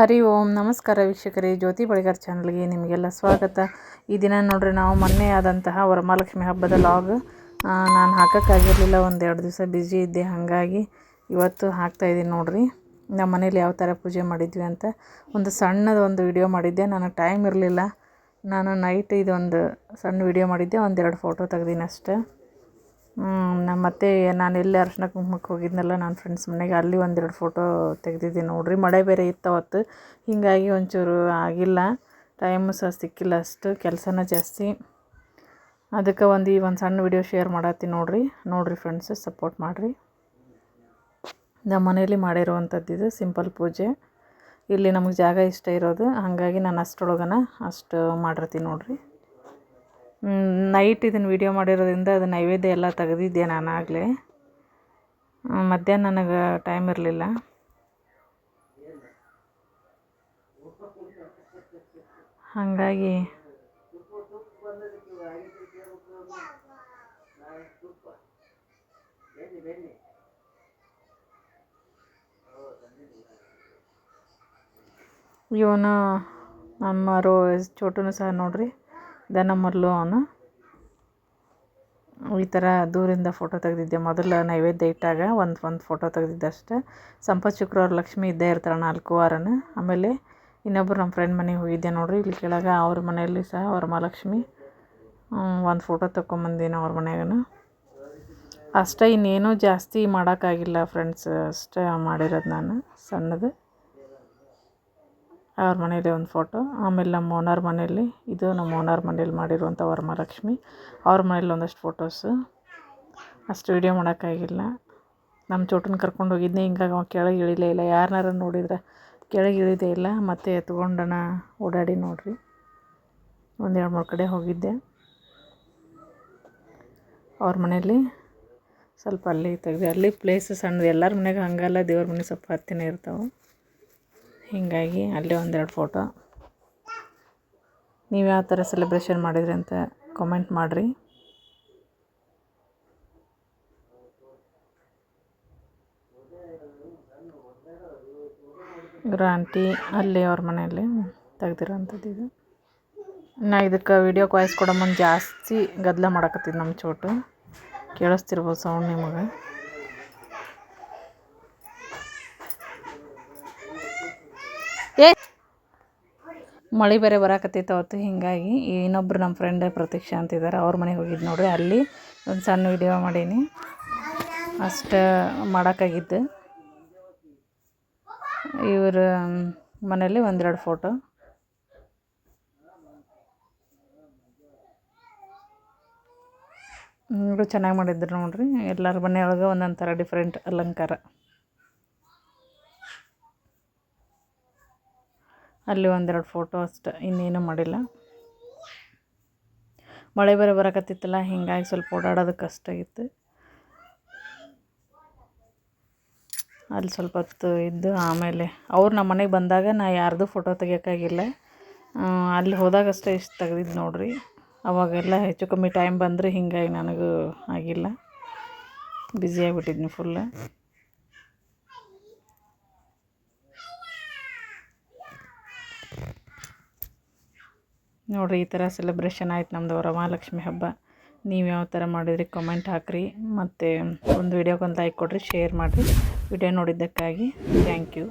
ಹರಿ ಓಂ. ನಮಸ್ಕಾರ ವೀಕ್ಷಕರೇ, ಜ್ಯೋತಿ ಬಳಿಗಾರ್ ಚಾನಲ್ಗೆ ನಿಮಗೆಲ್ಲ ಸ್ವಾಗತ. ಈ ದಿನ ನೋಡ್ರಿ, ನಾವು ಮೊನ್ನೆ ಆದಂತಹ ವರಮಹಾಲಕ್ಷ್ಮಿ ಹಬ್ಬದ ಲಾಗ್ ನಾನು ಹಾಕೋಕ್ಕಾಗಿರಲಿಲ್ಲ ಒಂದು ಎರಡು ದಿವಸ ಬ್ಯುಸಿ ಇದ್ದೆ, ಹಾಗಾಗಿ ಇವತ್ತು ಹಾಕ್ತಾಯಿದ್ದೀನಿ ನೋಡ್ರಿ. ನಮ್ಮ ಮನೇಲಿ ಯಾವ ಥರ ಪೂಜೆ ಮಾಡಿದ್ವಿ ಅಂತ ಒಂದು ಸಣ್ಣದ ಒಂದು ವಿಡಿಯೋ ಮಾಡಿದ್ದೆ. ನನಗೆ ಟೈಮ್ ಇರಲಿಲ್ಲ. ನಾನು ನೈಟ್ ಇದೊಂದು ಸಣ್ಣ ವಿಡಿಯೋ ಮಾಡಿದ್ದೆ, ಒಂದೆರಡು ಫೋಟೋ ತೆಗ್ದೀನಿ ನಮ್ಮ ಮತ್ತೆ ನಾನು ಎಲ್ಲಿ ಅರ್ಶಿನ ಕುಂಕುಮಕ್ಕೆ ಹೋಗಿದ್ನಲ್ಲ ನನ್ನ ಫ್ರೆಂಡ್ಸ್ ಮನೆಗೆ, ಅಲ್ಲಿ ಒಂದೆರಡು ಫೋಟೋ ತೆಗ್ದಿದ್ದೀನಿ ನೋಡಿರಿ. ಮಳೆ ಬೇರೆ ಇತ್ತು ಅವತ್ತು. ಹೀಗಾಗಿ ಒಂಚೂರು ಆಗಿಲ್ಲ. ಟೈಮು ಸಹ ಸಿಕ್ಕಿಲ್ಲ ಅಷ್ಟು, ಕೆಲಸನ ಜಾಸ್ತಿ. ಅದಕ್ಕೆ ಒಂದು ಈ ಒಂದು ಸಣ್ಣ ವಿಡಿಯೋ ಶೇರ್ ಮಾಡತ್ತೀನಿ ನೋಡಿರಿ. ನೋಡಿರಿ ಫ್ರೆಂಡ್ಸ್ ಸಪೋರ್ಟ್ ಮಾಡಿರಿ. ನಮ್ಮ ಮನೆಯಲ್ಲಿ ಮಾಡಿರುವಂಥದ್ದು ಇದು ಸಿಂಪಲ್ ಪೂಜೆ. ಇಲ್ಲಿ ನಮಗೆ ಜಾಗ ಇಷ್ಟ ಇರೋದು. ಹಾಗಾಗಿ ನಾನು ಅಷ್ಟರೊಳಗನ ಅಷ್ಟು ಮಾಡಿರ್ತೀನಿ ನೋಡ್ರಿ. ನೈಟ್ ಇದನ್ನು ವೀಡಿಯೋ ಮಾಡಿರೋದ್ರಿಂದ ಅದು ನೈವೇದ್ಯ ಎಲ್ಲ ತೆಗೆದಿದ್ದೆ ನಾನು ಆಗಲೇ. ಮಧ್ಯಾಹ್ನ ನನಗೆ ಟೈಮ್ ಇರಲಿಲ್ಲ. ಹಾಗಾಗಿ ಇವನು ನಮ್ಮ ರೋ ಚೋಟುನು ಸಹ ನೋಡ್ರಿ. ದನ ಮೊದಲು ಅವನು. ಈ ಥರ ದೂರಿಂದ ಫೋಟೋ ತೆಗೆದಿದ್ದೆ. ಮೊದಲು ನೈವೇದ್ಯ ಇಟ್ಟಾಗ ಒಂದು ಒಂದು ಫೋಟೋ ತೆಗೆದಿದ್ದೆ ಅಷ್ಟೇ. ಸಂಪತ್ ಶುಕ್ರವಾರ ಲಕ್ಷ್ಮಿ ಇದ್ದೇ ಇರ್ತಾರೆ ನಾಲ್ಕು ವಾರನ ಆಮೇಲೆ ಇನ್ನೊಬ್ರು ನಮ್ಮ ಫ್ರೆಂಡ್ ಮನೆಗೆ ಹೋಗಿದ್ದೆ ನೋಡಿರಿ. ಇಲ್ಲಿ ಕೆಳಗೆ ಅವ್ರ ಮನೆಯಲ್ಲಿ ಸಹ ಅವ್ರ ಮಹಾಲಕ್ಷ್ಮಿ. ಒಂದು ಫೋಟೋ ತಗೊಂಬಂದಿನ ಅವ್ರ ಮನೆಯಾಗನ ಅಷ್ಟೇ ಇನ್ನೇನೂ ಜಾಸ್ತಿ ಮಾಡೋಕ್ಕಾಗಿಲ್ಲ ಫ್ರೆಂಡ್ಸ್ ಅಷ್ಟೇ ಮಾಡಿರೋದು ನಾನು ಸಣ್ಣದು. ಅವ್ರ ಮನೇಲಿ ಒಂದು ಫೋಟೋ. ಆಮೇಲೆ ನಮ್ಮ ಓನರ್ ಮನೆಯಲ್ಲಿ, ಇದು ನಮ್ಮ ಓನರ್ ಮನೇಲಿ ಮಾಡಿರುವಂಥ ವರಮಹಾಲಕ್ಷ್ಮಿ. ಅವ್ರ ಮನೇಲಿ ಒಂದಷ್ಟು ಫೋಟೋಸು. ಅಷ್ಟು ವೀಡಿಯೋ ಮಾಡೋಕ್ಕಾಗಿಲ್ಲ. ನಮ್ಮ ಚೋಟನ ಕರ್ಕೊಂಡು ಹೋಗಿದ್ದೆ ಹಿಂಗಾಗಿ ಅವ ಕೆಳಗೆ ಇಳಿಲೇ ಇಲ್ಲ. ಯಾರನ್ನಾರ ನೋಡಿದ್ರೆ ಕೆಳಗೆ ಇಳಿದೇ ಇಲ್ಲ. ಮತ್ತೆ ಎತ್ಕೊಂಡಣ ಓಡಾಡಿ ನೋಡಿರಿ. ಒಂದು ಎರಡು ಮೂರು ಕಡೆ ಹೋಗಿದ್ದೆ. ಅವ್ರ ಮನೇಲಿ ಸ್ವಲ್ಪ ಅಲ್ಲಿ ತೆಗ್ದು, ಅಲ್ಲಿ ಪ್ಲೇಸ್ ಸಣ್ಣದು ಎಲ್ಲರ ಮನೆಗೆ ಹಂಗಲ್ಲ, ದೇವ್ರ ಮನೆ ಸ್ವಲ್ಪ ಹತ್ತಿನೇ ಇರ್ತಾವೆ. ಹೀಗಾಗಿ ಅಲ್ಲೇ ಒಂದೆರಡು ಫೋಟೋ. ನೀವು ಯಾವ ಥರ ಸೆಲೆಬ್ರೇಷನ್ ಮಾಡಿದ್ರಿ ಅಂತ ಕಾಮೆಂಟ್ ಮಾಡಿರಿ. ಆಂಟಿ, ಅಲ್ಲಿ ಅವ್ರ ಮನೆಯಲ್ಲಿ ತೆಗ್ದಿರೋಂಥದ್ದು ಇದು. ನಾ ಇದಕ್ಕೆ ವಿಡಿಯೋ ವಾಯ್ಸ್ ಕೊಡೋ ಮುಂದೆ ಜಾಸ್ತಿ ಗದ್ದಲ ಮಾಡಕತ್ತಿದ್ದು ನಮ್ಮ ಚೋಟು. ಕೇಳಿಸ್ತಿರ್ಬೋದು ಸೌಂಡ್ ನಿಮಗೆ. ಏ. ಮಳೆ ಬೇರೆ ಬರಾಕತ್ತೈತೆ ಅವತ್ತು, ಹೀಗಾಗಿ ಇನ್ನೊಬ್ರು ನಮ್ಮ ಫ್ರೆಂಡ್ ಪ್ರತೀಕ್ಷಾ ಅಂತಿದ್ದಾರೆ. ಅವ್ರ ಮನೆಗೆ ಹೋಗಿದ್ದು ನೋಡ್ರಿ, ಅಲ್ಲಿ ಒಂದು ಸಣ್ಣ ವಿಡಿಯೋ ಮಾಡೀನಿ. ಅಷ್ಟು ಮಾಡೋಕ್ಕಾಗಿದ್ದು ಇವ್ರ ಮನೇಲಿ ಒಂದೆರಡು ಫೋಟೋ ಇವರು ಚೆನ್ನಾಗಿ ಮಾಡಿದ್ರು ನೋಡ್ರಿ. ಎಲ್ಲರ ಮನೆಯೊಳಗೆ ಒಂದೊಂದು ಥರ ಡಿಫ್ರೆಂಟ್ ಅಲಂಕಾರ. ಅಲ್ಲಿ ಒಂದೆರಡು ಫೋಟೋ ಅಷ್ಟೆ ಇನ್ನೇನು ಮಾಡಿಲ್ಲ. ಮಳೆ ಬೇರೆ ಬರಕತ್ತಿತ್ತಲ್ಲ, ಹೀಗಾಗಿ ಸ್ವಲ್ಪ ಓಡಾಡೋದು ಕಷ್ಟ ಆಗಿತ್ತು. ಅಲ್ಲಿ ಸ್ವಲ್ಪ ಹೊತ್ತು ಇದ್ದು ಆಮೇಲೆ ಅವ್ರು ನಮ್ಮ ಮನೆಗೆ ಬಂದಾಗ ನಾ ಯಾರ್ದು ಫೋಟೋ ತೆಗಿಯೋಕ್ಕಾಗಿಲ್ಲ. ಅಲ್ಲಿ ಹೋದಾಗಷ್ಟೇ ಇಷ್ಟು ತೆಗ್ದಿದ್ದು ನೋಡ್ರಿ. ಅವಾಗೆಲ್ಲ ಹೆಚ್ಚು ಕಮ್ಮಿ ಟೈಮ್ ಬಂದರೆ ಹೀಗಾಗಿ ನನಗೂ ಆಗಿಲ್ಲ. ಬ್ಯುಸಿ ಆಗಿಬಿಟ್ಟಿದ್ನಿ ಫುಲ್ಲ ನೋಡಿರಿ, ಈ ಥರ ಸೆಲೆಬ್ರೇಷನ್ ಆಯ್ತು ನಮ್ಮದು ವರಮಹಾಲಕ್ಷ್ಮಿ ಹಬ್ಬ. ನೀವು ಯಾವ ಥರ ಮಾಡಿದ್ರಿ ಕಮೆಂಟ್ ಹಾಕಿರಿ. ಮತ್ತು ಒಂದು ವಿಡಿಯೋಗೊಂದು ಲೈಕ್ ಕೊಡಿರಿ ಶೇರ್ ಮಾಡಿರಿ. ವಿಡಿಯೋ ನೋಡಿದ್ದಕ್ಕಾಗಿ ಥ್ಯಾಂಕ್ ಯು